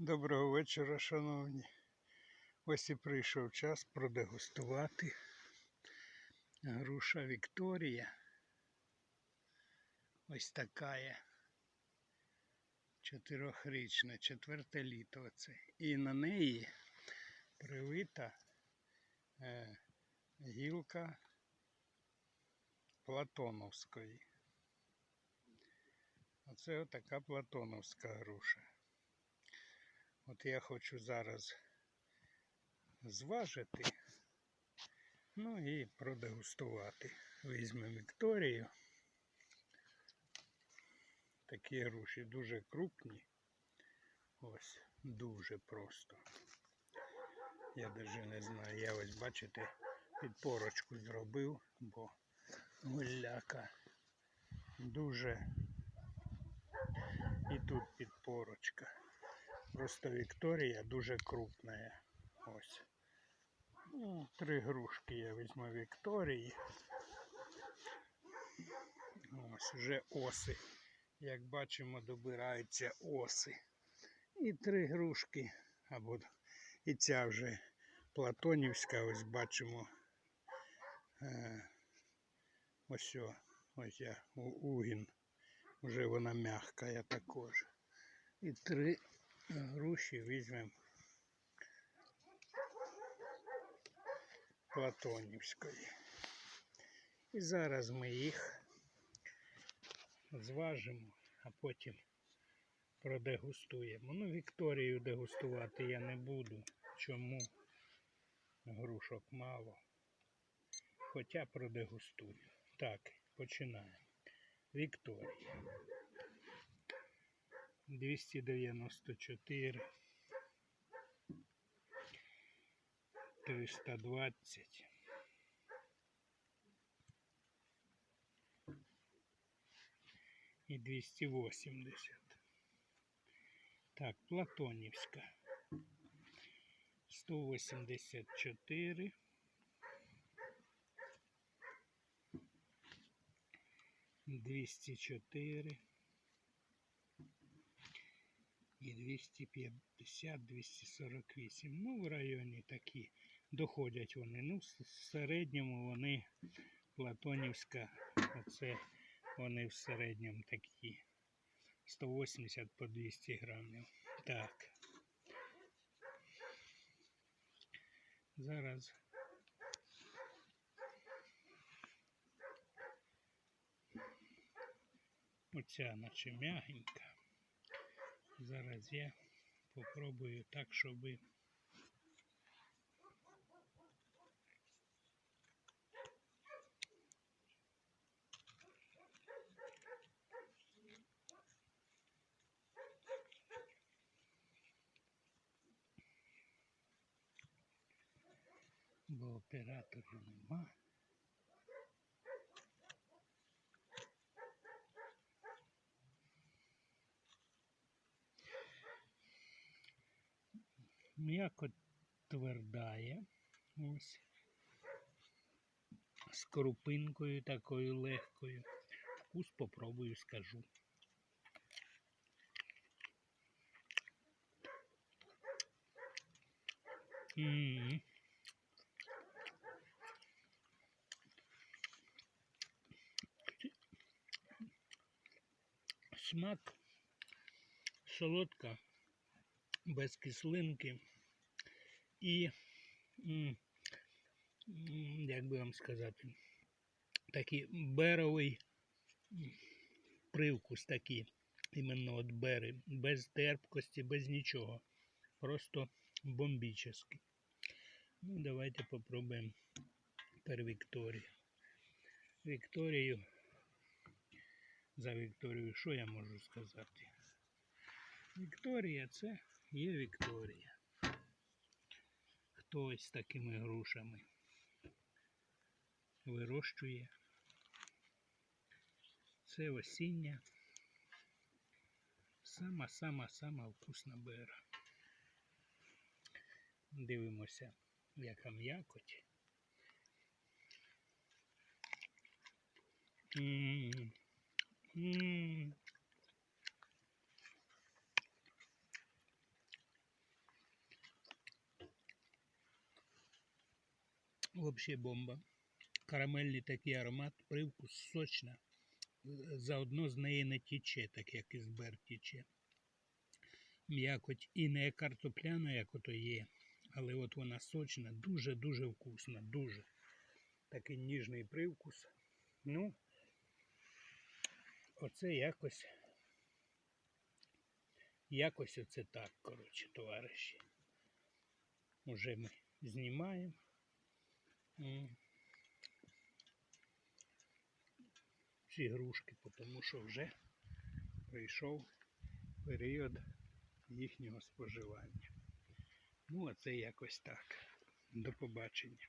Доброго вечора, шановні. Ось і прийшов час продегустувати груша Вікторія. Ось така. Чотирьохрічна, четверте літо оце. І на неї привита е, гілка Платоновської. Оце отака Платоновська груша. От я хочу зараз зважити, ну і продегустувати. Візьмемо Вікторію. Такі груші дуже крупні. Ось, дуже просто. Я навіть не знаю. Я ось, бачите, підпорочку зробив, бо гуляка дуже. І тут підпорочка. Просто Вікторія дуже крупна. Ось. Ну, три грушки я візьму Вікторії. Ось вже оси. Як бачимо, добираються оси. І три грушки. Або і ця вже Платонівська, ось бачимо. Е, ось о, ось я угін. Вже вона м'яка також. І три груші візьмемо Платонівської. І зараз ми їх зважимо, а потім продегустуємо. Ну, Вікторію дегустувати я не буду. Чому? Грушок мало. Хоча продегустую. Так, починаємо. Вікторія. 294, 320, і 280. Так, Платонівська. 184. Двісті чотири І 250-248. Ну, в районі такі доходять вони. Ну, в середньому вони Платонівська, оце вони в середньому такі 180 по 200 грамів. Так. Зараз. Оця наче м'ягенька. Зараз я попробую так, щоб бо оператора нема. М'яко твердає. Ось. З крупинкою такою легкою. Вкус попробую, скажу. М. Смак солодка, без кислинки і, як би вам сказати, такий беровий привкус такий, іменно от бери, без терпкості, без нічого. Просто бомбічний. Ну, давайте попробуємо тепер Вікторію. Вікторію. За Вікторію, що я можу сказати? Вікторія це є Вікторія. Хтось з такими грушами вирощує. Це осіння. Сама-сама-сама вкусна бера. Дивимося, яка м'якоть. М, м. Взагалі бомба. Карамельний такий аромат, привкус сочна. Заодно з неї не тіче, так як із бер тіче. М'якоть і не картопляна, як ото є, але от вона сочна, дуже-дуже вкусна, дуже. Такий ніжний привкус. Ну, оце якось. Якось оце так, коротше, товариші. Уже ми знімаємо. Ці грушки, тому що вже прийшов період їхнього споживання. Ну, а це якось так. До побачення.